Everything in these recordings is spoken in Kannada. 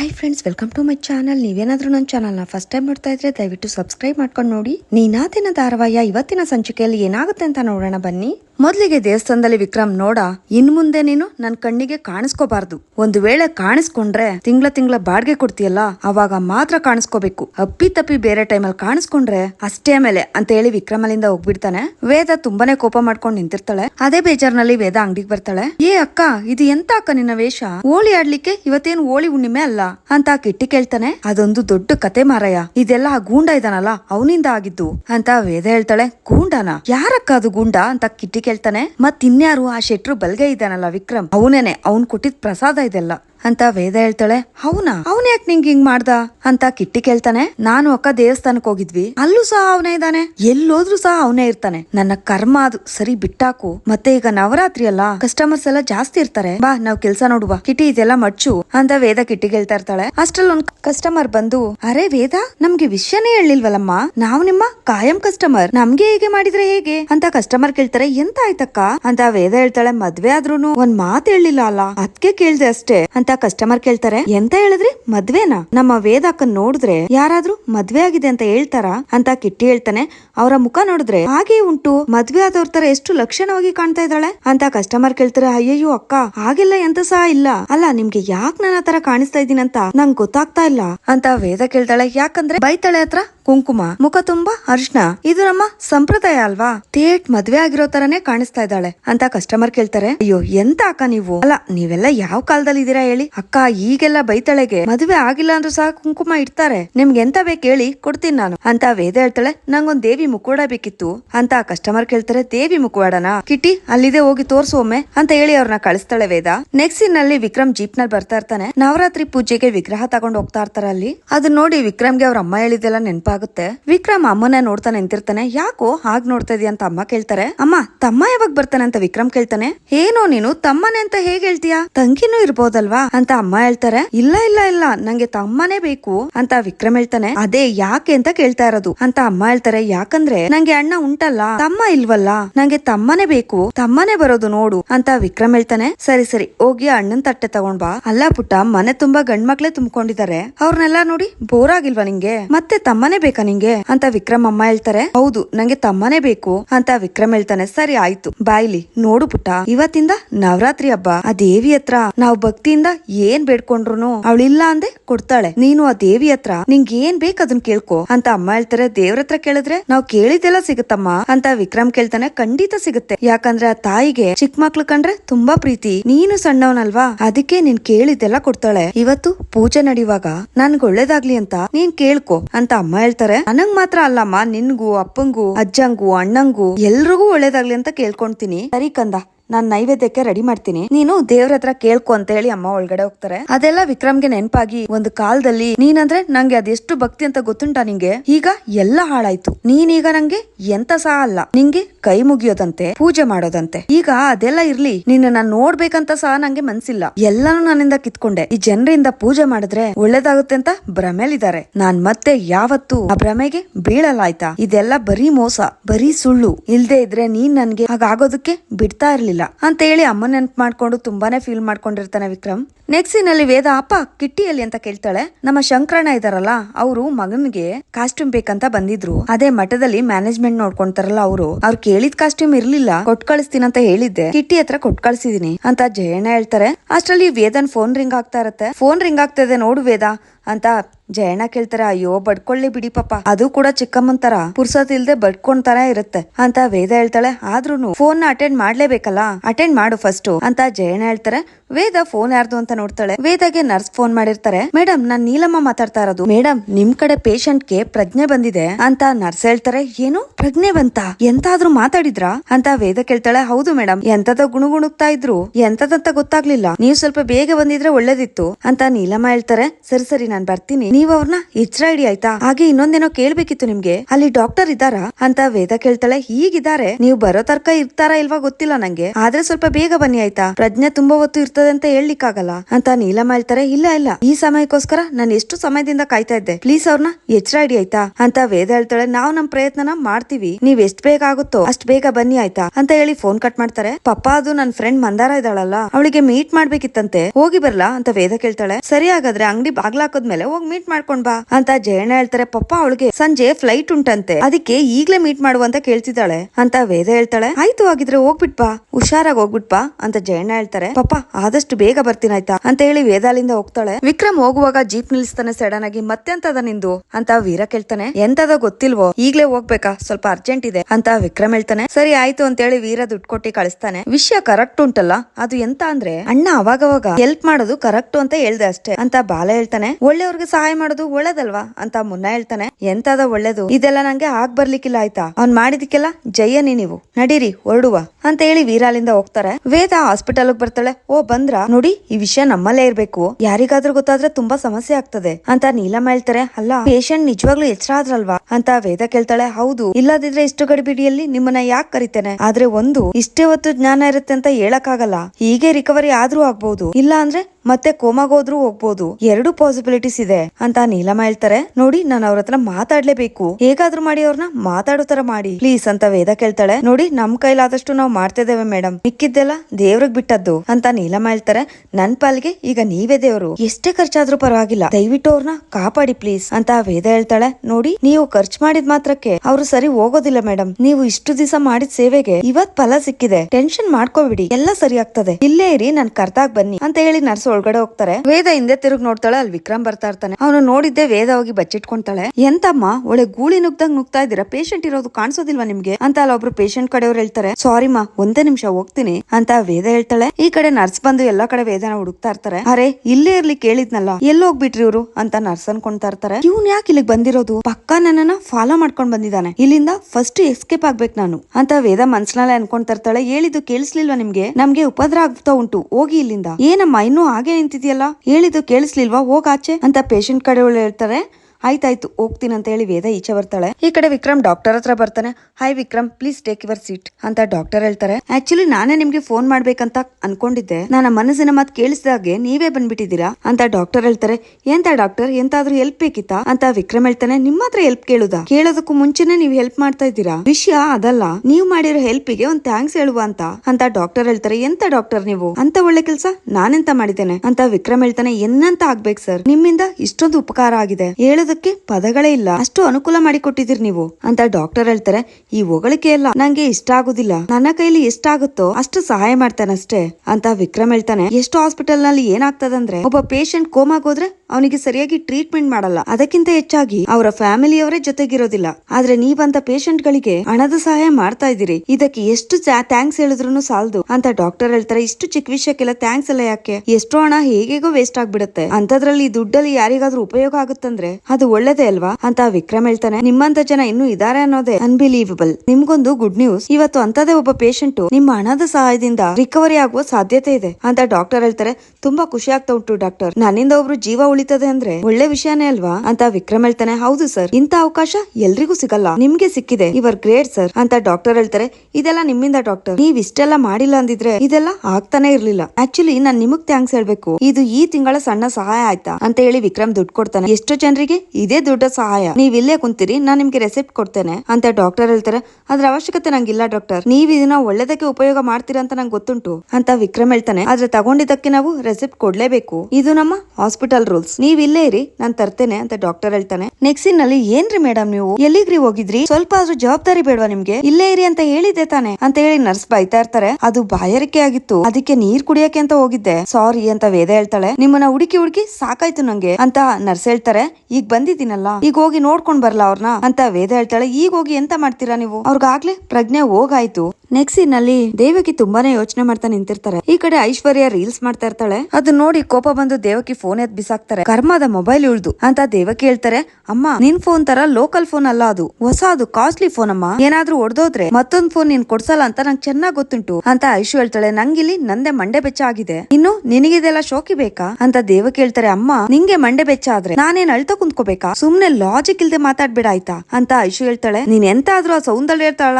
Hi friends welcome to my channel ನೀವೇನಾದ್ರೂ ನನ್ನ ಚಾನಲ್ನ ಫಸ್ಟ್ ಟೈಮ್ ನೋಡ್ತಾ ಇದ್ರೆ ದಯವಿಟ್ಟು ಸಬ್ಸ್ಕ್ರೈಬ್ ಮಾಡ್ಕೊಂಡು ನೋಡಿ. ನೀನಾದಿನ ಧಾರವಾಯ ಇವತ್ತಿನ ಸಂಚಿಕೆಯಲ್ಲಿ ಏನಾಗುತ್ತೆ ಅಂತ ನೋಡೋಣ ಬನ್ನಿ. ಮೊದಲಿಗೆ ದೇವಸ್ಥಾನದಲ್ಲಿ ವಿಕ್ರಮ್, ನೋಡ ಇನ್ ಮುಂದೆ ನೀನು ನನ್ನ ಕಣ್ಣಿಗೆ ಕಾಣಿಸ್ಕೋಬಾರ್ದು. ಒಂದು ವೇಳೆ ಕಾಣಿಸ್ಕೊಂಡ್ರೆ ತಿಂಗಳ ತಿಂಗಳ ಬಾಡ್ಗೆ ಕೊಡ್ತೀಯಲ್ಲ, ಅವಾಗ ಮಾತ್ರ ಕಾಣಿಸ್ಕೋಬೇಕು. ಅಪ್ಪಿ ತಪ್ಪಿ ಬೇರೆ ಟೈಮಲ್ಲಿ ಕಾಣಿಸ್ಕೊಂಡ್ರೆ ಅಷ್ಟೇ ಮೇಲೆ ಅಂತ ಹೇಳಿ ವಿಕ್ರಮ್ ಅಲ್ಲಿಂದ ಹೋಗ್ಬಿಡ್ತಾನೆ. ವೇದ ತುಂಬಾನೇ ಕೋಪ ಮಾಡ್ಕೊಂಡು ನಿಂತಿರ್ತಾಳೆ. ಅದೇ ಬೇಜಾರ್ನಲ್ಲಿ ವೇದ ಅಂಗಡಿಗೆ ಬರ್ತಾಳೆ. ಏ ಅಕ್ಕ, ಇದು ಎಂತ ಅಕ್ಕ ನಿನ್ನ ವೇಷ? ಹೋಳಿ ಆಡ್ಲಿಕ್ಕೆ ಇವತ್ತೇನು ಹೋಳಿ ಹುಣ್ಣಿಮೆ ಅಲ್ಲ? ಅಂತ ಕಿಟ್ಟಿ ಕೇಳ್ತಾನೆ. ಅದೊಂದು ದೊಡ್ಡ ಕತೆ ಮಾರಯ್ಯ. ಇದೆಲ್ಲ ಆ ಗೂಂಡ ಇದಾನಲ್ಲ ಅವನಿಂದ ಆಗಿದ್ದು ಅಂತ ವೇದ ಹೇಳ್ತಾಳೆ. ಗೂಂಡನ? ಯಾರಕ್ಕ ಅದು ಗೂಂಡ? ಅಂತ ಕಿಟ್ಟಿ ಕೇಳ್ತಾನೆ ಮತ್ ಇನ್ಯಾರು ಆ ಶೆಟ್ರು ಬಲ್ಗೆ ಇದ್ದಾನಲ್ಲ ವಿಕ್ರಮ್ ಅವನೇನೆ ಅವ್ನ್ ಕೊಟ್ಟಿದ್ ಪ್ರಸಾದ ಇದೆಲ್ಲ. ಅಂತ ವೇದ ಹೇಳ್ತಾಳೆ ಅವನಾ ಅವನ್ ಯಾಕೆ ನಿಂಗ್ ಹಿಂಗ್ ಮಾಡ್ದ? ಅಂತ ಕಿಟ್ಟಿ ಕೇಳ್ತಾನೆ. ನಾನು ಅಕ್ಕ ದೇವಸ್ಥಾನಕ್ ಹೋಗಿದ್ವಿ. ಅಲ್ಲೂ ಸಹ ಅವನೇ ಇದ್ದಾನೆ. ಎಲ್ಲೋದ್ರೂ ಸಹ ಅವನೇ ಇರ್ತಾನೆ. ನನ್ನ ಕರ್ಮ ಅದು. ಸರಿ, ಬಿಟ್ಟಾಕು. ಮತ್ತೆ ಈಗ ನವರಾತ್ರಿ ಅಲ್ಲ. ಕಸ್ಟಮರ್ಸ್ ಎಲ್ಲ ಜಾಸ್ತಿ ಇರ್ತಾರೆ. ಬಾ, ನಾವ್ ಕೆಲ್ಸ ನೋಡುವ ಕಿಟಿ ಇದೆಲ್ಲ ಮಚ್ಚು ಅಂತ ವೇದ ಕಿಟ್ಟಿ ಕೇಳ್ತಾ ಇರ್ತಾಳೆ. ಅಷ್ಟ್ರಲ್ಲಿ ಒಂದ್ ಕಸ್ಟಮರ್ ಬಂದು, ಅರೆ ವೇದ, ನಮ್ಗೆ ವಿಷಯನೇ ಹೇಳಿಲ್ವಲ್ಲಮ್ಮ ನಾವು ನಿಮ್ಮ ಕಾಯಂ ಕಸ್ಟಮರ್ ನಮ್ಗೆ ಹೇಗೆ ಮಾಡಿದ್ರೆ ಹೇಗೆ? ಅಂತ ಕಸ್ಟಮರ್ ಕೇಳ್ತಾರೆ. ಎಂತ ಆಯ್ತಕ್ಕ ಅಂತ ವೇದ ಹೇಳ್ತಾಳೆ. ಮದ್ವೆ ಆದ್ರೂನು ಒಂದ್ ಮಾತ್ ಹೇಳಿಲ್ಲ ಅಲ್ಲ. ಅದ್ಕೆ ಕೇಳ್ದೆ ಅಷ್ಟೇ. ಅಂತ ಕಸ್ಟಮರ್ ಕೇಳ್ತಾರೆ, ಎಂತ ಹೇಳಿದ್ರಿ? ಮದ್ವೆನಾ? ನಮ್ಮ ವೇದ ಅಕ್ಕನ್ ನೋಡಿದ್ರೆ ಯಾರಾದ್ರೂ ಮದ್ವೆ ಆಗಿದೆ ಅಂತ ಹೇಳ್ತಾರ? ಅಂತ ಕಿಟ್ಟಿ ಹೇಳ್ತಾನೆ. ಅವರ ಮುಖ ನೋಡಿದ್ರೆ, ಹಾಗೆ ಉಂಟು, ಮದ್ವೆ ಆದವ್ರ ತರ ಎಷ್ಟು ಲಕ್ಷಣವಾಗಿ ಕಾಣ್ತಾ ಇದ್ದಾಳೆ? ಅಂತ ಕಸ್ಟಮರ್ ಕೇಳ್ತಾರೆ, ಅಯ್ಯಯ್ಯೋ ಅಕ್ಕ, ಹಾಗೆಲ್ಲ ಎಂತ ಸಹ ಇಲ್ಲ. ಅಲ್ಲ, ನಿಮ್ಗೆ ಯಾಕ್ ನನ್ನ ತರ ಕಾಣಿಸ್ತಾ ಇದೀನಿ ಅಂತ ನಂಗ್ ಗೊತ್ತಾಗ್ತಾ ಇಲ್ಲ. ಅಂತ ವೇದ ಕೇಳ್ತಾಳೆ. ಯಾಕಂದ್ರೆ ಬೈತಾಳೆ ಹತ್ರ ಕುಂಕುಮ, ಮುಖ ತುಂಬಾ ಅರ್ಶನ ಇದು ನಮ್ಮ ಸಂಪ್ರದಾಯ ಅಲ್ವಾ? ಥೇಟ್ ಮದ್ವೆ ಆಗಿರೋ ತರನೇ ಕಾಣಿಸ್ತಾ ಇದ್ದಾಳೆ ಅಂತ ಕಸ್ಟಮರ್ ಕೇಳ್ತಾರೆ. ಅಯ್ಯೋ, ಎಂತ ಅಕ್ಕ ನೀವು? ಅಲ್ಲ, ನೀವೆಲ್ಲ ಯಾವ ಕಾಲದಲ್ಲಿ ಇದೀರಾ ಹೇಳಿ? ಅಕ್ಕ, ಈಗೆಲ್ಲ ಬೈತಳೆಗೆ ಮದುವೆ ಆಗಿಲ್ಲ ಅಂದ್ರೂ ಸಹ ಕುಂಕುಮ ಇಡ್ತಾರೆ. ನಿಮ್ಗೆ ಎಂತ ಬೇಕು ಹೇಳಿ, ಕೊಡ್ತೀನಿ ನಾನು. ಅಂತ ವೇದ ಹೇಳ್ತಾಳೆ. ನಂಗೊಂದ್ ದೇವಿ ಮುಕ್ಕೋಡ ಬೇಕಿತ್ತು. ಅಂತ ಕಸ್ಟಮರ್ ಕೇಳ್ತಾರೆ. ದೇವಿ ಮುಖವಾಡನ? ಕಿಟಿ, ಅಲ್ಲಿದೆ ಹೋಗಿ ತೋರ್ಸು ಒಮ್ಮೆ. ಅಂತ ಹೇಳಿ ಅವ್ರನ್ನ ಕಳಿಸ್ತಾಳೆ ವೇದ. ನೆಕ್ಸ್ಟ್ನಲ್ಲಿ ವಿಕ್ರಮ್ ಜೀಪ್ನಲ್ಲಿ ಬರ್ತಾ ಇರ್ತಾನೆ. ನವರಾತ್ರಿ ಪೂಜೆಗೆ ವಿಗ್ರಹ ತಗೊಂಡ್ ಹೋಗ್ತಾ ಇರ್ತಾರೆ ಅಲ್ಲಿ. ಅದನ್ನ ನೋಡಿ ವಿಕ್ರಮ್ಗೆ ಅವ್ರ ಅಮ್ಮ ಹೇಳಿದೆಲ್ಲ ನೆನಪಾಗುತ್ತೆ. ವಿಕ್ರಮ್ ಅಮ್ಮನ ನೋಡ್ತಾ ನಿಂತಿರ್ತಾನೆ. ಯಾಕೋ ಹಾಗ್ ನೋಡ್ತಾ ಇದೀಯ? ಅಂತ ಅಮ್ಮ ಕೇಳ್ತಾರೆ. ಅಮ್ಮ, ತಮ್ಮ ಯಾವಾಗ ಬರ್ತಾನೆ? ಅಂತ ವಿಕ್ರಮ್ ಕೇಳ್ತಾನೆ. ಏನೋ ನೀನು, ತಮ್ಮನೆ ಅಂತ ಹೇಗ್ ಹೇಳ್ತೀಯಾ? ತಂಗಿನೂ ಇರ್ಬೋದಲ್ವಾ? ಅಂತ ಅಮ್ಮ ಹೇಳ್ತಾರೆ. ಇಲ್ಲ ಇಲ್ಲ ಇಲ್ಲ, ನಂಗೆ ತಮ್ಮನೇ ಬೇಕು ಅಂತ ವಿಕ್ರಮ್ ಹೇಳ್ತಾನೆ. ಅದೇ ಯಾಕೆ ಅಂತ ಕೇಳ್ತಾ ಇರೋದು. ಅಂತ ಅಮ್ಮ ಹೇಳ್ತಾರೆ, ಯಾಕಂದ್ರೆ ನಂಗೆ ಅಣ್ಣ ಉಂಟಲ್ಲ, ತಮ್ಮ ಇಲ್ವಲ್ಲ, ನಂಗೆ ತಮ್ಮನೇ ಬೇಕು, ತಮ್ಮನೇ ಬರೋದು ನೋಡು ಅಂತ ವಿಕ್ರಮ್ ಹೇಳ್ತಾನೆ. ಸರಿ ಸರಿ, ಹೋಗಿ ಅಣ್ಣನ್ ತಟ್ಟೆ ತಗೊಂಡ್ ಬಾ. ಅಲ್ಲ ಪುಟ್ಟ, ಮನೆ ತುಂಬಾ ಗಂಡ್ ಮಕ್ಳೇ ತುಂಬಿಕೊಂಡಿದ್ದಾರೆ. ಅವ್ರನ್ನೆಲ್ಲ ನೋಡಿ ಬೋರ್ ಆಗಿಲ್ವಾ ನಿಂಗೆ? ಮತ್ತೆ ತಮ್ಮನೇ ಬೇಕಾ ನಿಂಗೆ? ಅಂತ ವಿಕ್ರಮ್ ಅಮ್ಮ ಹೇಳ್ತಾರೆ. ಹೌದು, ನಂಗೆ ತಮ್ಮನೇ ಬೇಕು ಅಂತ ವಿಕ್ರಮ್ ಹೇಳ್ತಾನೆ. ಸರಿ, ಆಯ್ತು, ಬಾಯ್ಲಿ, ನೋಡು ಪುಟ್ಟ, ಇವತ್ತಿಂದ ನವರಾತ್ರಿ ಹಬ್ಬ. ಆ ದೇವಿ ಹತ್ರ ನಾವು ಭಕ್ತಿಯಿಂದ ಏನ್ ಬೇಡ್ಕೊಂಡ್ರು ಅವಳಿಲ್ಲ ಅಂದೆ ಕೊಡ್ತಾಳೆ. ನೀನು ಆ ದೇವಿ ಹತ್ರ ನಿಂಗೆ ಏನ್ ಬೇಕು ಅದನ್ನ ಕೇಳ್ಕೊ ಅಂತ ಅಮ್ಮ ಹೇಳ್ತಾರೆ. ದೇವ್ರ ಹತ್ರ ಕೇಳಿದ್ರೆ ನಾವು ಕೇಳಿದ್ದೆಲ್ಲ ಸಿಗುತ್ತಮ್ಮ ಅಂತ ವಿಕ್ರಮ್ ಕೇಳ್ತಾನೆ ಖಂಡಿತ ಸಿಗುತ್ತೆ. ಯಾಕಂದ್ರೆ ಆ ತಾಯಿಗೆ ಚಿಕ್ಕ ಮಕ್ಳು ಕಂಡ್ರೆ ತುಂಬಾ ಪ್ರೀತಿ. ನೀನು ಸಣ್ಣವನಲ್ವಾ? ಅದಕ್ಕೆ ನೀನ್ ಕೇಳಿದ್ದೆಲ್ಲ ಕೊಡ್ತಾಳೆ. ಇವತ್ತು ಪೂಜೆ ನಡೆಯುವಾಗ ನನ್ಗೆ ಒಳ್ಳೇದಾಗ್ಲಿ ಅಂತ ನೀನ್ ಕೇಳ್ಕೊ ಅಂತ ಅಮ್ಮ ಹೇಳ್ತಾರೆ. ನನಗ್ ಮಾತ್ರ ಅಲ್ಲಮ್ಮ, ನಿನ್ಗೂ, ಅಪ್ಪಂಗೂ, ಅಜ್ಜಂಗೂ, ಅಣ್ಣಂಗೂ ಎಲ್ರಿಗೂ ಒಳ್ಳೇದಾಗ್ಲಿ ಅಂತ ಕೇಳ್ಕೊಂತೀನಿ. ಸರಿ ಕಂದ. ನಾನ್ ನೈವೇದ್ಯಕ್ಕೆ ರೆಡಿ ಮಾಡ್ತೀನಿ. ನೀನು ದೇವ್ರ ಹತ್ರ ಕೇಳ್ಕೊ ಅಂತ ಹೇಳಿ ಅಮ್ಮ ಒಳಗಡೆ ಹೋಗ್ತಾರೆ. ಅದೆಲ್ಲ ವಿಕ್ರಮ್ಗೆ ನೆನಪಾಗಿ ಒಂದು ಕಾಲದಲ್ಲಿ ನೀನಂದ್ರೆ ನಂಗೆ ಅದೆಷ್ಟು ಭಕ್ತಿ ಅಂತ ಗೊತ್ತುಂಟಾ ನಿಂಗೆ? ಈಗ ಎಲ್ಲ ಹಾಳಾಯ್ತು. ನೀನೀಗ ನಂಗೆ ಎಂತ ಸಹ ಅಲ್ಲ. ನಿಂಗೆ ಕೈ ಮುಗಿಯೋದಂತೆ, ಪೂಜೆ ಮಾಡೋದಂತೆ. ಈಗ ಅದೆಲ್ಲ ಇರ್ಲಿ. ನಿನ್ನ ನಾನ್ ನೋಡ್ಬೇಕಂತ ಸಹ ನಂಗೆ ಮನ್ಸಿಲ್ಲ. ಎಲ್ಲಾನು ನನ್ನಿಂದ ಕಿತ್ಕೊಂಡೆ. ಈ ಜನರಿಂದ ಪೂಜೆ ಮಾಡಿದ್ರೆ ಒಳ್ಳೇದಾಗುತ್ತೆ ಅಂತ ಭ್ರಮೆಲಿದ್ದಾರೆ ನಾನ್ ಮತ್ತೆ ಯಾವತ್ತು ಆ ಭ್ರಮೆಗೆ ಬೀಳಲ್ಲ ಆಯ್ತಾ ಇದೆಲ್ಲ ಬರೀ ಮೋಸ, ಬರೀ ಸುಳ್ಳು. ಇಲ್ದೇ ಇದ್ರೆ ನೀನ್ ನನ್ಗೆ ಹಾಗಾಗೋದಕ್ಕೆ ಬಿಡ್ತಾ ಇರ್ಲಿಲ್ಲ. ಅಂತ ಹೇಳಿ ಅಮ್ಮ ನೆನ್ಪ್ ಮಾಡ್ಕೊಂಡು ತುಂಬಾನೇ ಫೀಲ್ ಮಾಡ್ಕೊಂಡಿರ್ತಾನೆ ವಿಕ್ರಮ್. ನೆಕ್ಸ್ಟ್ನಲ್ಲಿ ವೇದ, ಅಪ್ಪ, ಕಿಟ್ಟಿಯಲ್ಲಿ ಅಂತ ಕೇಳ್ತಾಳೆ. ನಮ್ಮ ಶಂಕರಣ್ಣ ಇದಾರಲ್ಲ, ಅವರು ಮಗನಿಗೆ ಕಾಸ್ಟ್ಯೂಮ್ ಬೇಕಂತ ಬಂದಿದ್ರು. ಅದೇ ಮಠದಲ್ಲಿ ಮ್ಯಾನೇಜ್ಮೆಂಟ್ ನೋಡ್ಕೊಂತಾರಲ್ಲ ಅವರು. ಅವ್ರು ಕೇಳಿದ ಕಾಸ್ಟ್ಯೂಮ್ ಇರ್ಲಿಲ್ಲ, ಕೊಟ್ ಕಳಿಸ್ತೀನಿ ಅಂತ ಹೇಳಿದ್ದೆ. ಕಿಟ್ಟಿ ಹತ್ರ ಕೊಟ್ ಕಳ್ಸಿದೀನಿ ಅಂತ ಜಯಣ್ಣ ಹೇಳ್ತಾರೆ. ಅಷ್ಟರಲ್ಲಿ ವೇದನ್ ಫೋನ್ ರಿಂಗ್ ಆಗ್ತಾ ಇರತ್ತೆ. ಫೋನ್ ರಿಂಗ್ ಆಗ್ತಾ ಇದೆ ನೋಡು ವೇದ ಅಂತ ಜಯಣ್ಣ ಕೇಳ್ತಾರೆ, ಅಯ್ಯೋ ಬಡ್ಕೊಳ್ಳಿ ಬಿಡಿ ಪಾಪ. ಅದು ಕೂಡ ಚಿಕ್ಕಮ್ಮನ್ ತರ ಪುರ್ಸತ್ ಇಲ್ದೆ ಬಡ್ಕೊಂಡ್ ಇರುತ್ತೆ ಅಂತ ವೇದ ಹೇಳ್ತಾಳೆ. ಆದ್ರೂನು ಫೋನ್ ಅಟೆಂಡ್ ಮಾಡ್ಲೇಬೇಕಲ್ಲ? ಅಟೆಂಡ್ ಮಾಡು ಫಸ್ಟ್ ಅಂತ ಜಯಣ್ಣ ಹೇಳ್ತಾರೆ. ವೇದ ಫೋನ್ ಯಾರ್ದು ಅಂತ ನೋಡ್ತಾಳೆ. ವೇದಗೆ ನರ್ಸ್ ಫೋನ್ ಮಾಡಿರ್ತಾರೆ. ಮೇಡಮ್, ನಾನ್ ನೀಲಮ್ಮ ಮಾತಾಡ್ತಾ ಇರೋದು. ಮೇಡಮ್, ನಿಮ್ ಕಡೆ ಪೇಷಂಟ್ಗೆ ಪ್ರಜ್ಞೆ ಬಂದಿದೆ. ಅಂತ ನರ್ಸ್ ಹೇಳ್ತಾರೆ. ಏನು? ಪ್ರಜ್ಞೆ ಬಂತ? ಎಂತಾದ್ರೂ ಮಾತಾಡಿದ್ರಾ? ಅಂತ ವೇದ ಕೇಳ್ತಾಳೆ. ಹೌದು ಮೇಡಮ್ ಎಂತದ ಗುಣಗುಣಗ್ತಾ ಇದ್ರು. ಎಂತದಂತ ಗೊತ್ತಾಗ್ಲಿಲ್ಲ. ನೀವು ಸ್ವಲ್ಪ ಬೇಗ ಬಂದಿದ್ರೆ ಒಳ್ಳೇದಿತ್ತು. ಅಂತ ನೀಲಮ್ಮ ಹೇಳ್ತಾರೆ. ಸರಿ ಸರಿ, ನಾನ್ ಬರ್ತೀನಿ. ನೀವ್ ಅವ್ರನ್ನ ಎಚ್ಚರ ಇಡಿ ಆಯ್ತಾ? ಹಾಗೆ ಇನ್ನೊಂದೇನೋ ಕೇಳ್ಬೇಕಿತ್ತು ನಿಮ್ಗೆ. ಅಲ್ಲಿ ಡಾಕ್ಟರ್ ಇದ್ದಾರಾ? ಅಂತ ವೇದ ಕೇಳ್ತಾಳೆ. ಈಗಿದ್ದಾರೆ ನೀವು ಬರೋ ತರ್ಕ ಇರ್ತಾರಾ ಇಲ್ವಾ ಗೊತ್ತಿಲ್ಲ ನಂಗೆ. ಆದ್ರೆ ಸ್ವಲ್ಪ ಬೇಗ ಬನ್ನಿ ಆಯ್ತಾ? ಪ್ರಜ್ಞೆ ತುಂಬಾ ಹೊತ್ತು ಇರ್ತದೆ ಬರ್ತದೆ ಅಂತ ಹೇಳಲಿಕ್ಕಾಗಲ್ಲ. ಅಂತ ನೀಲಮ್ಮ ಹೇಳ್ತಾರೆ ಇಲ್ಲ ಇಲ್ಲ. ಈ ಸಮಯಕ್ಕೋಸ್ಕರ ನಾನು ಎಷ್ಟು ಸಮಯದಿಂದ ಕಾಯ್ತಾ ಇದ್ದೆ. ಪ್ಲೀಸ್ ಅವ್ರನ್ನ ಎಚ್ಚರ ಇಡಿ, ಆಯ್ತಾ? ಅಂತ ವೇದ ಹೇಳ್ತಾಳೆ, ನಾವು ನಮ್ ಪ್ರಯತ್ನನ ಮಾಡ್ತೀವಿ. ನೀವ್ ಎಷ್ಟ್ ಬೇಗ ಆಗುತ್ತೋ ಅಷ್ಟ್ ಬೇಗ ಬನ್ನಿ, ಆಯ್ತಾ? ಅಂತ ಹೇಳಿ ಫೋನ್ ಕಟ್ ಮಾಡ್ತಾರೆ. ಪಪ್ಪ ಅದು ನನ್ ಫ್ರೆಂಡ್ ಮಂದಾರ ಇದ್ದಾಳಲ್ಲ, ಅವಳಿಗೆ ಮೀಟ್ ಮಾಡ್ಬೇಕಿತ್ತಂತೆ. ಹೋಗಿ ಬರ್ಲಾ? ಅಂತ ವೇದ ಕೇಳ್ತಾಳೆ. ಸರಿ ಹಾಗಾದ್ರೆ ಅಂಗಡಿ ಬಾಗ್ಲಾಕದ್ಮೇಲೆ ಹೋಗಿ ಮೀಟ್ ಮಾಡ್ಕೊಂಡ್ ಬಾ. ಅಂತ ಜಯಣ್ಣ ಹೇಳ್ತಾರೆ, ಪಪ್ಪ ಅವಳಿಗೆ ಸಂಜೆ ಫ್ಲೈಟ್ ಉಂಟಂತೆ. ಅದಕ್ಕೆ ಈಗ್ಲೇ ಮೀಟ್ ಮಾಡುವಂತ ಕೇಳ್ತಿದ್ದಾಳೆ. ಅಂತ ವೇದ ಹೇಳ್ತಾಳೆ, ಆಯ್ತು ಹಾಗಿದ್ರೆ ಹೋಗ್ಬಿಟ್ ಬಾ. ಹುಷಾರಾಗಿ ಹೋಗ್ಬಿಟ್ ಬಾ, ಅಂತ ಜಯಣ್ಣ ಹೇಳ್ತಾರೆ. ಪಪ್ಪ ಆದಷ್ಟು ಬೇಗ ಬರ್ತೀನಿ ಆಯ್ತಾ? ಅಂತ ಹೇಳಿ ವೇದಾಲಿಂದ ಹೋಗ್ತಾಳೆ. ವಿಕ್ರಮ್ ಹೋಗುವಾಗ ಜೀಪ್ ನಿಲ್ಲಿಸ್ತಾನೆ ಸಡನ್ ಆಗಿ. ಮತ್ತೆ ಅಂತದ ನಿಂದು? ಅಂತ ವೀರ ಕೇಳ್ತಾನೆ. ಎಂತದ ಗೊತ್ತಿಲ್ವೋ? ಈಗ್ಲೇ ಹೋಗ್ಬೇಕಾ? ಸ್ವಲ್ಪ ಅರ್ಜೆಂಟ್ ಇದೆ ಅಂತ ವಿಕ್ರಮ್ ಹೇಳ್ತಾನೆ. ಸರಿ ಆಯ್ತು ಅಂತ ಹೇಳಿ ವೀರ ದುಡ್ಡು ಕೊಟ್ಟಿ ಕಳಿಸ್ತಾನೆ. ವಿಷಯ ಕರೆಕ್ಟ್ ಉಂಟಲ್ಲ? ಅದು ಎಂತ ಅಂದ್ರೆ, ಅಣ್ಣ ಅವಾಗವಾಗ ಹೆಲ್ಪ್ ಮಾಡೋದು ಕರೆಕ್ಟ್ ಅಂತ ಹೇಳ್ದೆ ಅಷ್ಟೇ ಅಂತ ಬಾಲ ಹೇಳ್ತಾನೆ. ಒಳ್ಳೆಯವ್ರಿಗೆ ಸಹಾಯ ಮಾಡೋದು ಒಳ್ಳೇದಲ್ವಾ? ಅಂತ ಮುನ್ನ ಹೇಳ್ತಾನೆ. ಎಂತದ ಒಳ್ಳೇದು? ಇದೆಲ್ಲ ನಂಗೆ ಆಗ್ ಬರ್ಲಿಕ್ಕಿಲ್ಲ ಆಯ್ತಾ? ಅವ್ನ್ ಮಾಡಿದಕ್ಕೆಲ್ಲ ಜಯನಿ ನೀವು. ನಡೀರಿ, ಹೊರಡುವ ಅಂತ ಹೇಳಿ ವೀರಾಲಿಂದ ಹೋಗ್ತಾರೆ. ವೇದ ಹಾಸ್ಪಿಟಲ್ ಬರ್ತಾಳೆ. ಓ ಬಂದ್ರ ನೋಡಿ, ಈ ವಿಷಯ ನಮ್ಮಲ್ಲೇ ಇರ್ಬೇಕು. ಯಾರಿಗಾದ್ರೂ ಗೊತ್ತಾದ್ರೆ ತುಂಬಾ ಸಮಸ್ಯೆ ಆಗ್ತದೆ. ಅಂತ ನೀಲಮ್ಮ ಹೇಳ್ತಾರೆ, ಅಲ್ಲ ಪೇಷಂಟ್ ನಿಜವಾಗ್ಲೂ ಆದ್ರಲ್ವಾ? ಅಂತ ವೇದ ಕೇಳ್ತಾಳೆ, ಹೌದು. ಇಲ್ಲದಿದ್ರೆ ಇಷ್ಟು ಗಡಿಬಿಡಿಯಲ್ಲಿ ನಿಮ್ಮನ್ನ ಯಾಕೆ ಕರಿತೇನೆ? ಆದ್ರೆ ಒಂದು, ಇಷ್ಟೇ ಹೊತ್ತು ಜ್ಞಾನ ಇರುತ್ತೆ ಅಂತ ಹೇಳಕ್ಕಾಗಲ್ಲ. ಹೀಗೆ ರಿಕವರಿ ಆದ್ರೂ ಆಗ್ಬಹುದು ಇಲ್ಲ ಅಂದ್ರೆ ಮತ್ತೆ ಕೋಮಾಗೋದ್ರೂ ಹೋಗ್ಬೋದು. ಎರಡು ಪಾಸಿಬಿಲಿಟೀಸ್ ಇದೆ ಅಂತ ನೀಲಮ್ಮ ಹೇಳ್ತಾರೆ. ನೋಡಿ, ನಾನು ಅವ್ರ ಹತ್ರ ಮಾತಾಡ್ಲೇಬೇಕು. ಹೇಗಾದ್ರೂ ಮಾಡಿ ಅವ್ರನ್ನ ಮಾತಾಡೋ ತರ ಮಾಡಿ. ಪ್ಲೀಸ್ ಅಂತ ವೇದ ಕೇಳ್ತಾಳೆ. ನೋಡಿ, ನಮ್ ಕೈಲಾದಷ್ಟು ನಾವು ಮಾಡ್ತಾ ಇದ್ದೇವೆ ಮೇಡಮ್ ಮಿಕ್ಕಿದ್ದೆಲ್ಲ ದೇವ್ರಿಗೆ ಬಿಟ್ಟದ್ದು ಅಂತ ನೀಲಮ್ಮ ಹೇಳ್ತಾರೆ ನನ್ ಪಾಲ್ಗೆ ಈಗ ನೀವೇ ದೇವರು. ಎಷ್ಟೇ ಖರ್ಚಾದ್ರೂ ಪರವಾಗಿಲ್ಲ. ದಯವಿಟ್ಟು ಅವ್ರನ್ನ ಕಾಪಾಡಿ ಪ್ಲೀಸ್ ಅಂತ ವೇದ ಹೇಳ್ತಾಳೆ. ನೋಡಿ, ನೀವು ಖರ್ಚು ಮಾಡಿದ ಮಾತ್ರಕ್ಕೆ ಅವ್ರು ಸರಿ ಹೋಗೋದಿಲ್ಲ ಮೇಡಮ್ ನೀವು ಇಷ್ಟು ದಿವಸ ಮಾಡಿದ ಸೇವೆಗೆ ಇವತ್ ಫಲ ಸಿಕ್ಕಿದೆ. ಟೆನ್ಷನ್ ಮಾಡ್ಕೋಬಿಡಿ. ಎಲ್ಲ ಸರಿ ಆಗ್ತದೆ. ಇಲ್ಲೇ ಇರಿ, ನನ್ ಕರ್ತಾಗ್ ಬನ್ನಿ ಅಂತ ಹೇಳಿ ನರ್ಸ್ ಒಳಗಡೆ ಹೋಗ್ತಾರೆ. ವೇದ ಹಿಂದೆ ತಿರುಗ್ ನೋಡ್ತಾಳೆ, ಅಲ್ಲಿ ವಿಕ್ರಮ್ ಬರ್ತಾ ಇರ್ತಾನೆ. ಅವನು ನೋಡಿದ್ದೆ ವೇದ ಹೋಗಿ ಬಚ್ಚಿಟ್ಕೊಂತಾಳೆ ಎಂತಮ್ಮ, ಒಳ್ಳೆ ಗೂಳಿ ನುಗ್ದಂಗ್ ನುಗ್ತಾ ಇದೀರಾ ಪೇಷಂಟ್ ಇರೋದು ಕಾಣಿಸೋದಿಲ್ವಾ ನಿಮ್ಗೆ? ಅಂತ ಅಲ್ಲ ಒಬ್ರು ಪೇಷಂಟ್ ಕಡೆಯವ್ರು ಹೇಳ್ತಾರೆ. ಸಾರಿ ಮಾ ಒಂದೇ ನಿಮಿಷ ಹೋಗ್ತೀನಿ ಅಂತ ವೇದ ಹೇಳ್ತಾಳೆ. ಈ ಕಡೆ ನರ್ಸ್ ಬಂದು ಎಲ್ಲಾ ಕಡೆ ವೇದನ ಹುಡುಕ್ತಾ ಇರ್ತಾರೆ. ಅರೆ, ಇಲ್ಲೇ ಇರ್ಲಿ ಕೇಳಿದ್ನಲ್ಲ, ಎಲ್ಲಿ ಹೋಗ್ಬಿಟ್ರಿ ಇವ್ರು ಅಂತ ನರ್ಸ್ ಅನ್ಕೊಂತಾ ಇರ್ತಾರೆ. ಇವ್ನ್ ಯಾಕೆ ಇಲ್ಲಿಗೆ ಬಂದಿರೋದು? ಪಕ್ಕ ನನ್ನನ್ನ ಫಾಲೋ ಮಾಡ್ಕೊಂಡ್ ಬಂದಿದ್ದಾನೆ. ಇಲ್ಲಿಂದ ಫಸ್ಟ್ ಎಸ್ಕೇಪ್ ಆಗ್ಬೇಕು ನಾನು ಅಂತ ವೇದ ಮನ್ಸ್ನಲ್ಲೇ ಅನ್ಕೊಂತಾ ಇರ್ತಾಳೆ. ಹೇಳಿದ್ದು ಕೇಳಿಸ್ಲಿಲ್ವಾ ನಿಮ್ಗೆ? ನಮ್ಗೆ ಉಪದ್ರ ಆಗ್ತಾ ಉಂಟು. ಹೋಗಿ ಇಲ್ಲಿಂದ. ಏನಮ್ಮ, ಇನ್ನೂ ಹಾಗೆ ನಿಂತಿದ್ಯಲ್ಲ? ಹೇಳಿದ್ದು ಕೇಳಿಸ್ಲಿಲ್ವಾ? ಹೋಗಾಚೆ ಅಂತ ಪೇಷಂಟ್ ಕಡೆ ಹೇಳ್ತಾರೆ. ಆಯ್ತಾಯ್ತು, ಹೋಗ್ತೀನಿ ಅಂತ ಹೇಳಿ ವೇದ ಈಚೆ ಬರ್ತಾಳೆ. ಈ ಕಡೆ ವಿಕ್ರಮ್ ಡಾಕ್ಟರ್ ಹತ್ರ ಬರ್ತಾನೆ. Hi Vikram please take your seat ಅಂತ ಡಾಕ್ಟರ್ ಹೇಳ್ತಾರೆ. ಆಕ್ಚುಲಿ ನಾನೇ ನಿಮ್ಗೆ ಫೋನ್ ಮಾಡ್ಬೇಕಂತ ಅನ್ಕೊಂಡಿದ್ದೆ. ನನ್ನ ಮನಸ್ಸಿನ ಮಾತು ಕೇಳಿಸಿದಾಗೆ ನೀವೇ ಬಂದ್ಬಿಟ್ಟಿದ್ದೀರಾ? ಅಂತ ಡಾಕ್ಟರ್ ಹೇಳ್ತಾರೆ. ಎಂತ ಡಾಕ್ಟರ್ ಎಂತಾದ್ರೂ ಹೆಲ್ಪ್ ಬೇಕಿತ್ತಾ? ಅಂತ ವಿಕ್ರಮ್ ಹೇಳ್ತಾನೆ. ನಿಮ್ಮ ಹತ್ರ ಹೆಲ್ಪ್ ಕೇಳುದ? ಕೇಳೋದಕ್ಕೂ ಮುಂಚೆನೆ ನೀವು ಹೆಲ್ಪ್ ಮಾಡ್ತಾ ಇದ್ದೀರಾ? ವಿಷಯ ಅದಲ್ಲ. ನೀವು ಮಾಡಿರೋ ಹೆಲ್ಪ್ಗೆ ಒಂದ್ ಥ್ಯಾಂಕ್ಸ್ ಹೇಳುವ ಅಂತ ಅಂತ ಡಾಕ್ಟರ್ ಹೇಳ್ತಾರೆ. ಎಂತ ಡಾಕ್ಟರ್ ನೀವು? ಅಂತ ಒಳ್ಳೆ ಕೆಲಸ ನಾನೆಂತ ಮಾಡಿದ್ದೇನೆ, ಅಂತ ವಿಕ್ರಮ್ ಹೇಳ್ತಾನೆ. ಎನ್ನಂತ ಆಗ್ಬೇಕು ಸರ್? ನಿಮ್ಮಿಂದ ಇಷ್ಟೊಂದು ಉಪಕಾರ ಆಗಿದೆ. ಹೇಳೋದಕ್ಕೆ ಪದಗಳೇ ಇಲ್ಲ. ಅಷ್ಟು ಅನುಕೂಲ ಮಾಡಿಕೊಟ್ಟಿದ್ದೀರಿ ನೀವು. ಅಂತ ಡಾಕ್ಟರ್ ಹೇಳ್ತಾರೆ, ಈ ಹೊಗಳಿಕೆ ಎಲ್ಲ ನಂಗೆ ಇಷ್ಟ ಆಗುದಿಲ್ಲ. ನನ್ನ ಕೈಲಿ ಎಷ್ಟಾಗುತ್ತೋ ಅಷ್ಟು ಸಹಾಯ ಮಾಡ್ತಾನೆ ಅಷ್ಟೇ ಅಂತ ವಿಕ್ರಮ್ ಹೇಳ್ತಾನೆ. ಎಷ್ಟು ಹಾಸ್ಪಿಟಲ್ನಲ್ಲಿ ಏನಾಗ್ತದಂದ್ರೆ, ಒಬ್ಬ ಪೇಷಂಟ್ ಕೋಮಾಗೋದ್ರೆ ಅವನಿಗೆ ಸರಿಯಾಗಿ ಟ್ರೀಟ್ಮೆಂಟ್ ಮಾಡಲ್ಲ. ಅದಕ್ಕಿಂತ ಹೆಚ್ಚಾಗಿ ಅವರ ಫ್ಯಾಮಿಲಿಯವರೇ ಜೊತೆಗಿರೋದಿಲ್ಲ. ಆದ್ರೆ ನೀವಂತ ಪೇಷಂಟ್ ಗಳಿಗೆ ಹಣದ ಸಹಾಯ ಮಾಡ್ತಾ ಇದ್ದೀರಿ. ಇದಕ್ಕೆ ಎಷ್ಟು ಥ್ಯಾಂಕ್ಸ್ ಹೇಳಿದ್ರು ಸಾಲದು ಅಂತ ಡಾಕ್ಟರ್ ಹೇಳ್ತಾರೆ. ಇಷ್ಟು ಚಿಕ್ಕ ವಿಷಯಕ್ಕೆಲ್ಲ ಥ್ಯಾಂಕ್ಸ್ ಎಲ್ಲ ಯಾಕೆ? ಎಷ್ಟೋ ಹಣ ಹೇಗೆಗೋ ವೇಸ್ಟ್ ಆಗ್ಬಿಡುತ್ತೆ. ಅಂತದ್ರಲ್ಲಿ ದುಡ್ಡಲ್ಲಿ ಯಾರಿಗಾದ್ರೂ ಉಪಯೋಗ ಆಗುತ್ತಂದ್ರೆ ಅದು ಒಳ್ಳೇದೇ ಅಲ್ವಾ? ಅಂತ ವಿಕ್ರಮ್ ಹೇಳ್ತಾನೆ. ನಿಮ್ಮಂತ ಜನ ಇನ್ನೂ ಇದಾರೆ ಅನ್ನೋದೇ ಅನ್ಬಿಲೀವಬಲ್ ನಿಮ್ಗೊಂದು ಗುಡ್ ನ್ಯೂಸ್ ಇವತ್ತು ಅಂತದೇ ಒಬ್ಬ ಪೇಷಂಟ್ ನಿಮ್ಮ ಹಣದ ಸಹಾಯದಿಂದ ರಿಕವರಿ ಆಗುವ ಸಾಧ್ಯತೆ ಇದೆ ಅಂತ ಡಾಕ್ಟರ್ ಹೇಳ್ತಾರೆ. ತುಂಬಾ ಖುಷಿ ಆಗ್ತಾ ಉಂಟು ಡಾಕ್ಟರ್ ನನ್ನಿಂದ ಒಬ್ರು ಜೀವ ಉಳಿತದೆ ಅಂದ್ರೆ ಒಳ್ಳೆ ವಿಷಯನೇ ಅಲ್ವಾ? ಅಂತ ವಿಕ್ರಮ್ ಹೇಳ್ತಾನೆ. ಹೌದು ಸರ್ ಇಂತ ಅವಕಾಶ ಎಲ್ರಿಗೂ ಸಿಗಲ್ಲ. ನಿಮ್ಗೆ ಸಿಕ್ಕಿದೆ. ಇವರ್ ಗ್ರೇಟ್ ಸರ್ ಅಂತ ಡಾಕ್ಟರ್ ಹೇಳ್ತಾರೆ. ಇದೆಲ್ಲ ನಿಮ್ಮಿಂದ ಡಾಕ್ಟರ್ ನೀವ್ ಇಷ್ಟೆಲ್ಲ ಮಾಡಿಲ್ಲ ಅಂದಿದ್ರೆ ಇದೆಲ್ಲ ಆಗ್ತಾನೆ ಇರ್ಲಿಲ್ಲ. ಆಕ್ಚುಲಿ ನಾನ್ ನಿಮಗ್ ಥ್ಯಾಂಕ್ಸ್ ಹೇಳ್ಬೇಕು. ಇದು ಈ ತಿಂಗಳ ಸಣ್ಣ ಸಹಾಯ ಆಯ್ತಾ? ಅಂತ ಹೇಳಿ ವಿಕ್ರಮ್ ದುಡ್ಡು ಕೊಡ್ತಾನೆ. ಎಷ್ಟು ಜನರಿಗೆ ಇದೇ ದೊಡ್ಡ ಸಹಾಯ. ನೀವ್ ಇಲ್ಲೇ ಕುಂತೀರಿ, ನಾನ್ ನಿಮ್ಗೆ ರೆಸಿಪ್ಟ್ ಕೊಡ್ತೇನೆ, ಅಂತ ಡಾಕ್ಟರ್ ಹೇಳ್ತಾರೆ. ಅದ್ರ ಅವಶ್ಯಕತೆ ನಂಗಿಲ್ಲ ಡಾಕ್ಟರ್ ನೀವ್ ಇದನ್ನ ಒಳ್ಳೇದಕ್ಕೆ ಉಪಯೋಗ ಮಾಡ್ತೀರಾ ಅಂತ ನಂಗೆ ಗೊತ್ತುಂಟು, ಅಂತ ವಿಕ್ರಮ್ ಹೇಳ್ತಾನೆ. ಆದ್ರೆ ತಗೊಂಡಿದ್ದಕ್ಕೆ ನಾವು ರೆಸಿಪ್ಟ್ ಕೊಡ್ಲೇಬೇಕು. ಇದು ನಮ್ಮ ಹಾಸ್ಪಿಟಲ್ ರೂಲ್ಸ್ ನೀವ್ ಇಲ್ಲೇ ಇರಿ, ನಾನ್ ತರ್ತೇನೆ, ಅಂತ ಡಾಕ್ಟರ್ ಹೇಳ್ತಾನೆ. ನೆಕ್ಸ್ಟ್ನಲ್ಲಿ ಏನ್ರಿ ಮೇಡಮ್ ನೀವು? ಎಲ್ಲಿಗ್ರಿ ಹೋಗಿದ್ರಿ? ಸ್ವಲ್ಪ ಆದ್ರೂ ಜವಾಬ್ದಾರಿ ಬೇಡವಾ ನಿಮ್ಗೆ? ಇಲ್ಲೇ ಇರಿ ಅಂತ ಹೇಳಿದ್ದೆ ತಾನೆ, ಅಂತ ಹೇಳಿ ನರ್ಸ್ ಬೈತಾ ಇರ್ತಾರೆ. ಅದು ಬಾಯಾರಿಕೆ ಆಗಿತ್ತು. ಅದಕ್ಕೆ ನೀರ್ ಕುಡಿಯಕ್ಕೆ ಅಂತ ಹೋಗಿದ್ದೆ. ಸಾರಿ ಅಂತ ವೇದ ಹೇಳ್ತಾಳೆ. ನಿಮ್ಮನ್ನ ಹುಡುಕಿ ಹುಡುಕಿ ಸಾಕಾಯ್ತು ನಂಗೆ, ಅಂತ ನರ್ಸ್ ಹೇಳ್ತಾರೆ. ಈಗ ಬಂದಿದ್ದೀನಲ್ಲ. ಈಗ ಹೋಗಿ ನೋಡ್ಕೊಂಡ್ ಬರ್ಲಾ ಅವ್ರನ್ನ ಅಂತ ವೇದ ಹೇಳ್ತಾಳೆ. ಈಗ ಹೋಗಿ ಎಂತ ಮಾಡ್ತೀರಾ ನೀವು? ಅವ್ರಿಗಾಗ್ಲೇ ಪ್ರಜ್ಞೆ ಹೋಗಾಯ್ತು. ನೆಕ್ಸ್ಟ್ ಸೀನ್ ಅಲ್ಲಿ ದೇವಕಿ ತುಂಬಾನೇ ಯೋಚನೆ ಮಾಡ್ತಾ ನಿಂತಿರ್ತಾರೆ. ಈ ಕಡೆ ಐಶ್ವರ್ಯ ರೀಲ್ಸ್ ಮಾಡ್ತಾ ಇರ್ತಾಳೆ. ಅದು ನೋಡಿ ಕೋಪ ಬಂದು ದೇವಕಿ ಫೋನ್ ಎದ್ ಬಿಸಾಕ್ತಾರೆ. ಕರ್ಮದ ಮೊಬೈಲ್ ಉಳ್ದು ಅಂತ ದೇವಕಿ ಹೇಳ್ತಾರೆ, ಅಮ್ಮ, ನಿನ್ ಫೋನ್ ತರ ಲೋಕಲ್ ಫೋನ್ ಅಲ್ಲ ಅದು. ಹೊಸ ಅದು ಕಾಸ್ಟ್ಲಿ ಫೋನ್ ಅಮ್ಮ. ಏನಾದ್ರೂ ಒಡ್ದೋದ್ರೆ ಮತ್ತೊಂದ್ ಫೋನ್ ನೀನ್ ಕೊಡ್ಸಲ್ಲ ಅಂತ ನಂಗೆ ಚೆನ್ನಾಗ್ ಗೊತ್ತುಂಟು. ಅಂತ ಐಶು ಹೇಳ್ತಾಳೆ, ನಂಗಿಲ್ಲಿ ನಂದೇ ಮಂಡೆ ಬೆಚ್ಚ ಆಗಿದೆ. ಇನ್ನು ನಿನಗಿದೆಲ್ಲ ಶೋಕಿ ಬೇಕಾ? ಅಂತ ದೇವಕಿ ಹೇಳ್ತಾರೆ, ಅಮ್ಮ, ನಿಂಗೆ ಮಂಡೆ ಬೆಚ್ಚ ಆದ್ರೆ ನಾನೇನ್ ಅಳ್ತಾ ಕುಂತ್ಕೋಬೇಕಾ? ಸುಮ್ನೆ ಲಾಜಿಕ್ ಇಲ್ದೆ ಮಾತಾಡ್ಬೇಡ ಆಯ್ತಾ? ಅಂತ ಐಶು ಹೇಳ್ತಾಳೆ, ನೀನ್ ಎಂತಾದ್ರೂ ಆ ಸೌಂದರ್ಯ ಇರ್ತಾಳ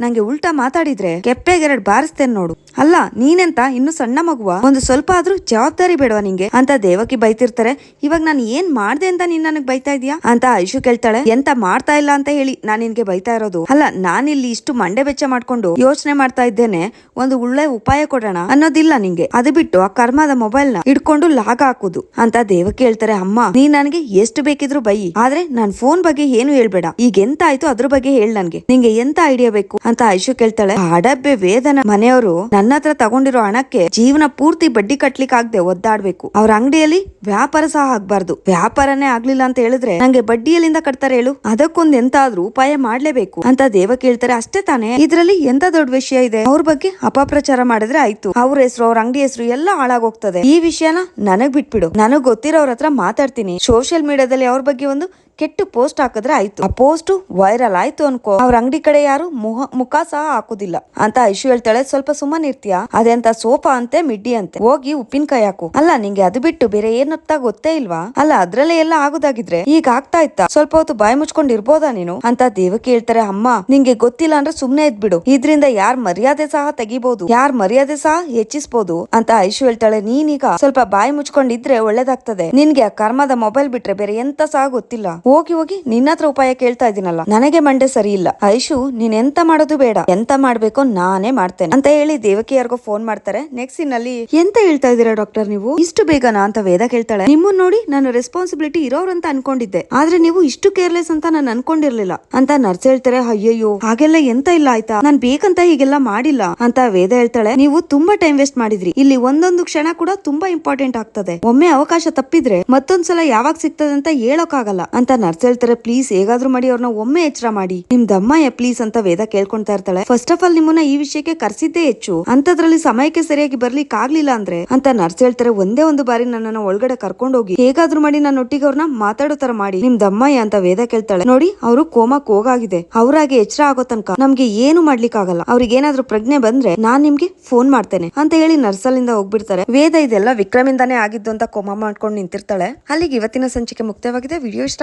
ನಂಗೆ ಉಲ್ಟಾ ಮಾತಾಡಿದ್ರೆ ಕೆಪ್ಪೆಗೆ ಎರಡು ಬಾರಿಸ್ತೇನೆ ನೋಡು. ಅಲ್ಲ, ನೀನೆಂತ ಇನ್ನು ಸಣ್ಣ ಮಗುವ? ಒಂದು ಸ್ವಲ್ಪ ಆದ್ರೂ ಜವಾಬ್ದಾರಿ ಬೇಡವಾ ನಿಂಗೆ? ಅಂತ ದೇವಕಿ ಬೈತಿರ್ತಾರೆ. ಇವಾಗ ನಾನು ಏನ್ ಮಾಡ್ದೆ ಅಂತ ನೀನ್ ನನಗ್ ಬೈತಾ ಇದೀಯಾ? ಅಂತ ಐಶು ಕೇಳ್ತಾಳೆ. ಎಂತ ಮಾಡ್ತಾ ಇಲ್ಲ ಅಂತ ಹೇಳಿ ನಾನ್ ನಿನ್ಗೆ ಬೈತಾ ಇರೋದು. ಅಲ್ಲ ನಾನಿಲ್ಲಿ ಇಷ್ಟು ಮಂಡೆ ಬೆಚ್ಚ ಮಾಡ್ಕೊಂಡು ಯೋಚನೆ ಮಾಡ್ತಾ ಇದ್ದೇನೆ. ಒಂದು ಒಳ್ಳೆ ಉಪಾಯ ಕೊಡೋಣ ಅನ್ನೋದಿಲ್ಲ ನಿಂಗೆ. ಅದು ಬಿಟ್ಟು ಆ ಕರ್ಮದ ಮೊಬೈಲ್ನ ಇಟ್ಕೊಂಡು ಲಾಗ ಹಾಕುದು. ಅಂತ ದೇವಕಿ ಹೇಳ್ತಾರೆ, ಅಮ್ಮ ನೀ ನನಗೆ ಎಷ್ಟು ಬೇಕಿದ್ರು ಬೈ. ಆದ್ರೆ ನಾನ್ ಫೋನ್ ಬಗ್ಗೆ ಏನು ಹೇಳ್ಬೇಡ. ಈಗ ಎಂತ ಆಯ್ತು ಅದ್ರ ಬಗ್ಗೆ ಹೇಳ್ ನನ್ಗೆ. ನಿಂಗೆ ಎಂತ ಐಡಿಯಾ ಬೇಕು? ಅಂತ ಐಶು ಕೇಳ್ತಾಳೆ. ಅಡಬ್ಬೆ ವೇದನ ಮನೆಯವರು ನನ್ನ ಹತ್ರ ತಗೊಂಡಿರೋ ಹಣಕ್ಕೆ ಜೀವನ ಪೂರ್ತಿ ಬಡ್ಡಿ ಕಟ್ಲಿಕ್ಕೆ ಆಗದೆ ಒದ್ದಾಡ್ಬೇಕು. ಅವ್ರ ಅಂಗಡಿಯಲ್ಲಿ ವ್ಯಾಪಾರ ಸಹ ಆಗ್ಬಾರ್ದು. ವ್ಯಾಪಾರನೇ ಆಗ್ಲಿಲ್ಲ ಅಂತ ಹೇಳಿದ್ರೆ ನಂಗೆ ಬಡ್ಡಿಯಲ್ಲಿಂದ ಕಟ್ತಾರೆ ಹೇಳು. ಅದಕ್ಕೊಂದ್ ಎಂತಾದ್ರೂ ಉಪಾಯ ಮಾಡ್ಲೇಬೇಕು ಅಂತ ದೇವ ಕೇಳ್ತಾರೆ. ಅಷ್ಟೇ ತಾನೇ, ಇದ್ರಲ್ಲಿ ಎಂತ ದೊಡ್ಡ ವಿಷಯ ಇದೆ? ಅವ್ರ ಬಗ್ಗೆ ಅಪಪ್ರಚಾರ ಮಾಡಿದ್ರೆ ಆಯ್ತು. ಅವ್ರ ಹೆಸರು, ಅವ್ರ ಅಂಗಡಿ ಹೆಸರು ಎಲ್ಲ ಹಾಳಾಗೋಗ್ತದೆ. ಈ ವಿಷಯನ ನನಗ್ ಬಿಟ್ಬಿಡು. ನನಗ್ ಗೊತ್ತಿರೋರ ಹತ್ರ ಮಾತಾಡ್ತೀನಿ. ಸೋಷಿಯಲ್ ಮೀಡಿಯಾದಲ್ಲಿ ಅವ್ರ ಬಗ್ಗೆ ಒಂದು ಕೆಟ್ಟು ಪೋಸ್ಟ್ ಹಾಕಿದ್ರೆ ಆಯ್ತು. ಆ ಪೋಸ್ಟ್ ವೈರಲ್ ಆಯ್ತು ಅನ್ಕೋ. ಅವ್ರ ಅಂಗಡಿ ಕಡೆ ಯಾರು ಮುಖ ಮುಖ ಸಹ ಹಾಕುದಿಲ್ಲ. ಅಂತ ಐಶು ಹೇಳ್ತಾಳೆ, ಸ್ವಲ್ಪ ಸುಮ್ಮನೆ ಇರ್ತೀಯಾ? ಅದೆಂತ ಸೋಫಾ ಅಂತೆ, ಮಿಡ್ಡಿ ಅಂತೆ? ಹೋಗಿ ಉಪ್ಪಿನಕಾಯಿ ಹಾಕು. ಅಲ್ಲ, ನಿಂಗೆ ಅದು ಬಿಟ್ಟು ಬೇರೆ ಏನಂತ ಗೊತ್ತೇ ಇಲ್ವಾ? ಅಲ್ಲ, ಅದ್ರಲ್ಲೇ ಎಲ್ಲ ಆಗುದಾಗಿದ್ರೆ. ಈಗ ಆಗ್ತಾ ಇತ್ತ? ಸ್ವಲ್ಪ ಹೊತ್ತು ಬಾಯಿ ಮುಚ್ಕೊಂಡ್ ಇರ್ಬೋದಾ ನೀನು? ಅಂತ ದೇವಕ್ಕೆ ಹೇಳ್ತಾರೆ ಅಮ್ಮ, ನಿಂಗೆ ಗೊತ್ತಿಲ್ಲ ಅಂದ್ರೆ ಸುಮ್ನೆ ಇದ್ಬಿಡು. ಇದ್ರಿಂದ ಯಾರ್ ಮರ್ಯಾದೆ ಸಹ ತೆಗಿಬಹುದು ಯಾರ್ ಮರ್ಯಾದೆ ಸಹ ಹೆಚ್ಚಿಸಬಹುದು ಅಂತ ಐಶು ಹೇಳ್ತಾಳೆ, ನೀನೀಗ ಸ್ವಲ್ಪ ಬಾಯಿ ಮುಚ್ಕೊಂಡಿದ್ರೆ ಒಳ್ಳೇದಾಗ್ತದೆ. ನಿನ್ಗೆ ಆ ಕರ್ಮದ ಮೊಬೈಲ್ ಬಿಟ್ರೆ ಬೇರೆ ಎಂತ ಸಹ ಗೊತ್ತಿಲ್ಲ. ಹೋಗಿ ಹೋಗಿ ನಿನ್ನ ಹತ್ರ ಉಪಾಯ ಕೇಳ್ತಾ ಇದೀನಲ್ಲ ನನಗೆ ಮಂಡೆ ಸರಿ ಇಲ್ಲ. ಐಶು, ನೀನ್ ಎಂತ ಮಾಡೋದು ಬೇಡ. ಎಂತ ಮಾಡ್ಬೇಕು ನಾನೇ ಮಾಡ್ತೇನೆ. ಅಂತ ಹೇಳಿ ದೇವಕಿ ಯಾರಿಗೋ ಫೋನ್ ಮಾಡ್ತಾರೆ. ನೆಕ್ಸ್ಟ್ ಅಲ್ಲಿ ಎಂತ ಹೇಳ್ತಾ ಇದೀರಾ ಡಾಕ್ಟರ್ ನೀವು? ಇಷ್ಟು ಬೇಗನಾ ಅಂತ ವೇದ ಕೇಳ್ತಾಳೆ. ನಿಮ್ಮನ್ನ ನೋಡಿ ನಾನು ರೆಸ್ಪಾನ್ಸಿಬಿಲಿಟಿ ಇರೋರಂತ ಅನ್ಕೊಂಡಿದ್ದೆ. ಆದ್ರೆ ನೀವು ಇಷ್ಟು ಕೇರ್ಲೆಸ್ ಅಂತ ನಾನು ಅನ್ಕೊಂಡಿರ್ಲಿಲ್ಲ. ಅಂತ ನರ್ಸ್ ಹೇಳ್ತಾರೆ, ಅಯ್ಯಯ್ಯೋ, ಹಾಗೆಲ್ಲ ಎಂತ ಇಲ್ಲ ಆಯ್ತಾ? ನಾನ್ ಬೇಕಂತ ಹೀಗೆಲ್ಲ ಮಾಡಿಲ್ಲ. ಅಂತ ವೇದ ಹೇಳ್ತಾಳೆ, ನೀವು ತುಂಬಾ ಟೈಮ್ ವೇಸ್ಟ್ ಮಾಡಿದ್ರಿ. ಇಲ್ಲಿ ಒಂದೊಂದು ಕ್ಷಣ ಕೂಡ ತುಂಬಾ ಇಂಪಾರ್ಟೆಂಟ್ ಆಗ್ತದೆ. ಒಮ್ಮೆ ಅವಕಾಶ ತಪ್ಪಿದ್ರೆ ಮತ್ತೊಂದ್ಸಲ ಯಾವಾಗ ಸಿಗ್ತದೆ ಅಂತ ಹೇಳೋಕ್ಕಾಗಲ್ಲ. ಅಂತ ನರ್ಸ್ ಹೇಳ್ತಾರೆ, ಪ್ಲೀಸ್ ಹೇಗಾದ್ರೂ ಮಾಡಿ ಅವ್ರನ್ನ ಒಮ್ಮೆ ಎಚ್ಚರ ಮಾಡಿ. ನಿಮ್ ದಮ್ಮಯ್ಯ ಪ್ಲೀಸ್ ಅಂತ ವೇದ ಕೇಳ್ಕೊಂತಾ ಇರ್ತಾಳೆ. ಫಸ್ಟ್ ಆಫ್ ಆಲ್ ನಿಮ್ಮನ್ನ ಈ ವಿಷಯಕ್ಕೆ ಕರ್ಸಿದ್ದೇ ಹೆಚ್ಚು. ಅಂತದ್ರಲ್ಲಿ ಸಮಯಕ್ಕೆ ಸರಿಯಾಗಿ ಬರ್ಲಿಕ್ಕೆ ಆಗ್ಲಿಲ್ಲ ಅಂದ್ರೆ, ಅಂತ ನರ್ಸ್ ಹೇಳ್ತಾರೆ. ಒಂದೇ ಒಂದು ಬಾರಿ ನನ್ನನ್ನ ಒಳಗಡೆ ಕರ್ಕೊಂಡೋಗಿ, ಹೇಗಾದ್ರೂ ಮಾಡಿ ನನ್ನ ಒಟ್ಟಿಗೆ ಅವ್ರನ್ನ ಮಾತಾಡೋ ತರ ಮಾಡಿ. ನಿಮ್ ದಮ್ಮಯ್ಯ ಅಂತ ವೇದ ಕೇಳ್ತಾಳೆ. ನೋಡಿ, ಅವರು ಕೋಮಕ್ ಹೋಗಾಗಿದೆ. ಅವ್ರಾಗೆ ಎಚ್ಚರ ಆಗೋ ತನಕ ನಮ್ಗೆ ಏನು ಮಾಡ್ಲಿಕ್ಕೆ ಆಗಲ್ಲ. ಅವ್ರಿಗೆ ಏನಾದ್ರೂ ಪ್ರಜ್ಞೆ ಬಂದ್ರೆ ನಾನ್ ನಿಮ್ಗೆ ಫೋನ್ ಮಾಡ್ತೇನೆ, ಅಂತ ಹೇಳಿ ನರ್ಸಲ್ಲಿಂದ ಹೋಗ್ಬಿಡ್ತಾರೆ. ವೇದ ಇದೆಲ್ಲ ವಿಕ್ರಮಿಂದಾನೇ ಆಗಿದ್ದು ಅಂತ ಕೋಮ ಮಾಡ್ಕೊಂಡು ನಿಂತಿರ್ತಾಳೆ. ಅಲ್ಲಿಗೆ ಇವತ್ತಿನ ಸಂಚಿಕೆ ಮುಕ್ತವಾಗಿದೆ. ವಿಡಿಯೋ ಇಷ್ಟ